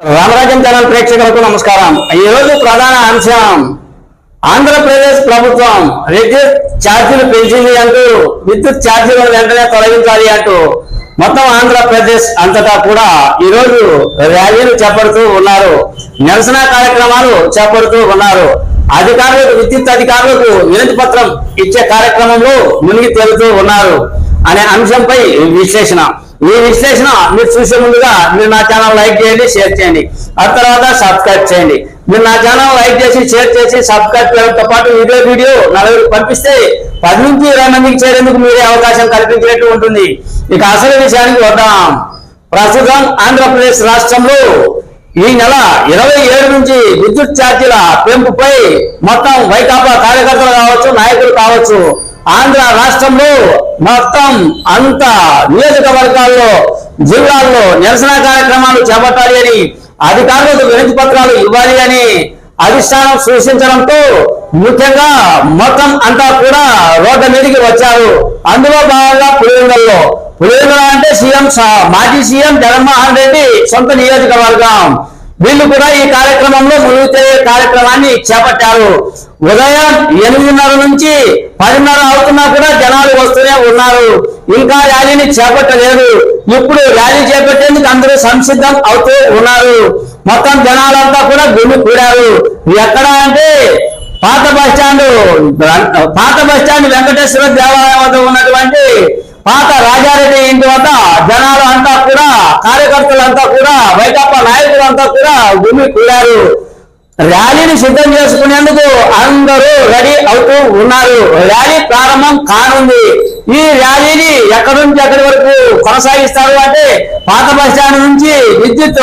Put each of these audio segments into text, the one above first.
రామరాజ్యం channel ప్రేక్షకులకు నమస్కారం. ఈ రోజు ప్రధాన అంశం ఆంధ్రప్రదేశ్ ప్రభుత్వం విద్యుత్ ఛార్జీలు పెంచింది అంటూ విద్యుత్ ఛార్జీలను వెంటనే తొలగించాలి అంటూ మొత్తం ఆంధ్రప్రదేశ్ అంతటా కూడా ఈ రోజు ర్యాలీలు చేపడుతూ ఉన్నారు. నిరసన కార్యక్రమాలు చేపడుతూ ఉన్నారు. అధికారులకు విద్యుత్ అధికారులకు వినతి పత్రం ఇచ్చే కార్యక్రమంలో మునిగి తేలుతూ ఉన్నారు అనే అంశంపై విశ్లేషణ. ఈ విశ్లేషణ మీరు చూసే ముందుగా మీరు నా ఛానల్ లైక్ చేయండి షేర్ చేయండి. ఆ తర్వాత సబ్స్క్రైబ్ చేయండి. మీరు నా ఛానల్ లైక్ చేసి షేర్ చేసి సబ్స్క్రైబ్ చేయడంతో పాటు వీడియో వీడియో నలుగురికి పంపిస్తే పది నుంచి ఇరవై మందికి చేరేందుకు మీరే అవకాశం కల్పించినట్టు ఉంటుంది. ఇక అసలు విషయానికి వద్దాం. ప్రస్తుతం ఆంధ్రప్రదేశ్ రాష్ట్రంలో ఈ నెల ఇరవై ఏడు నుంచి విద్యుత్ ఛార్జీల పెంపుపై మొత్తం వైకాపా కార్యకర్తలు కావచ్చు నాయకులు కావచ్చు ఆంధ్ర రాష్ట్రంలో మొత్తం అంత నియోజకవర్గాల్లో జిల్లాల్లో నిరసన కార్యక్రమాలు చేపట్టాలి అని అధికారులకు వినతి పత్రాలు ఇవ్వాలి అని అధిష్టానం సూచించడంతో ముఖ్యంగా మొత్తం అంతా కూడా రోడ్ల మీదకి వచ్చారు. అందులో భాగంగా పులివెందులలో పులివెందుల అంటే సీఎం మాజీ సీఎం జగన్మోహన్ రెడ్డి సొంత నియోజకవర్గం. వీళ్ళు కూడా ఈ కార్యక్రమంలో ములుగు తెలియ కార్యక్రమాన్ని చేపట్టారు. ఉదయం ఎనిమిదిన్నర నుంచి పదిన్నర అవుతున్నా కూడా జనాలు వస్తూనే ఉన్నారు. ఇంకా ర్యాలీని చేపట్టలేదు. ఇప్పుడు ర్యాలీ చేపట్టేందుకు అందరూ సంసిద్ధం అవుతూ ఉన్నారు. మొత్తం జనాలంతా కూడా గుమి కూడారు. ఎక్కడ అంటే పాత బస్ స్టాండ్ పాత బస్ స్టాండ్ వెంకటేశ్వర దేవాలయం వద్ద ఉన్నటువంటి పాత రాజారెడ్డి ఇంటి వద్ద జనాలు అంతా కూడా కార్యకర్తలంతా కూడా వైకాపా నాయకులంతా కూడా గుమి కూడారు ర్యాలీని సిద్ధం చేసుకునేందుకు అందరూ రెడీ అవుతూ ఉన్నారు. ర్యాలీ ప్రారంభం కానుంది. ఈ ర్యాలీని ఎక్కడి నుంచి ఎక్కడి వరకు కొనసాగిస్తారు అంటే పాత బస్టాండ్ నుంచి విద్యుత్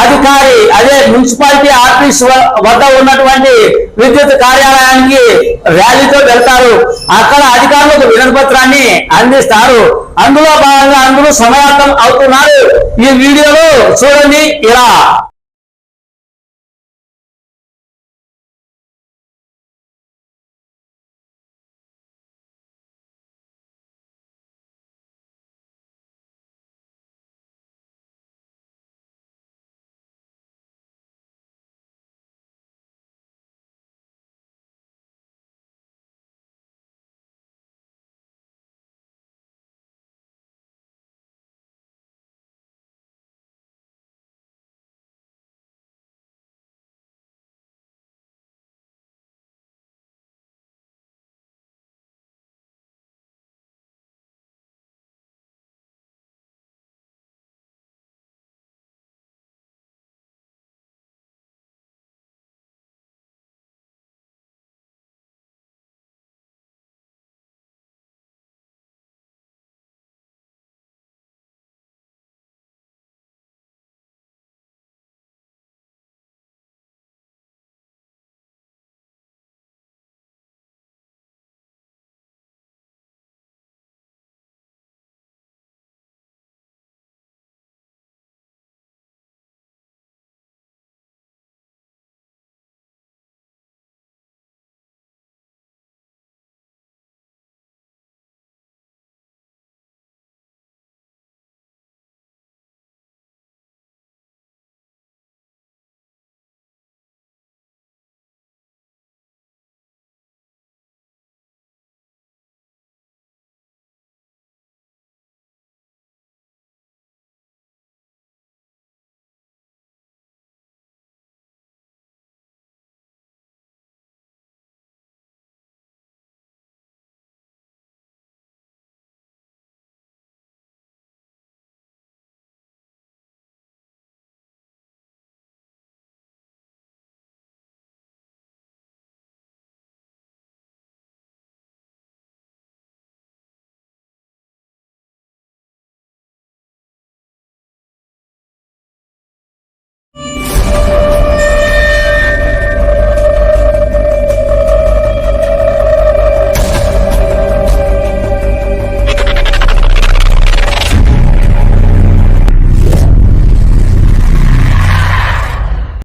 అధికారి అదే మున్సిపాలిటీ ఆఫీస్ వద్ద ఉన్నటువంటి విద్యుత్ కార్యాలయానికి ర్యాలీతో వెళ్తారు. అక్కడ అధికారులకు వినపత్రాన్ని అందిస్తారు. అందులో భాగంగా అందరూ సమాయత్తం అవుతున్నారు. ఈ వీడియోలో చూడండి. ఇలా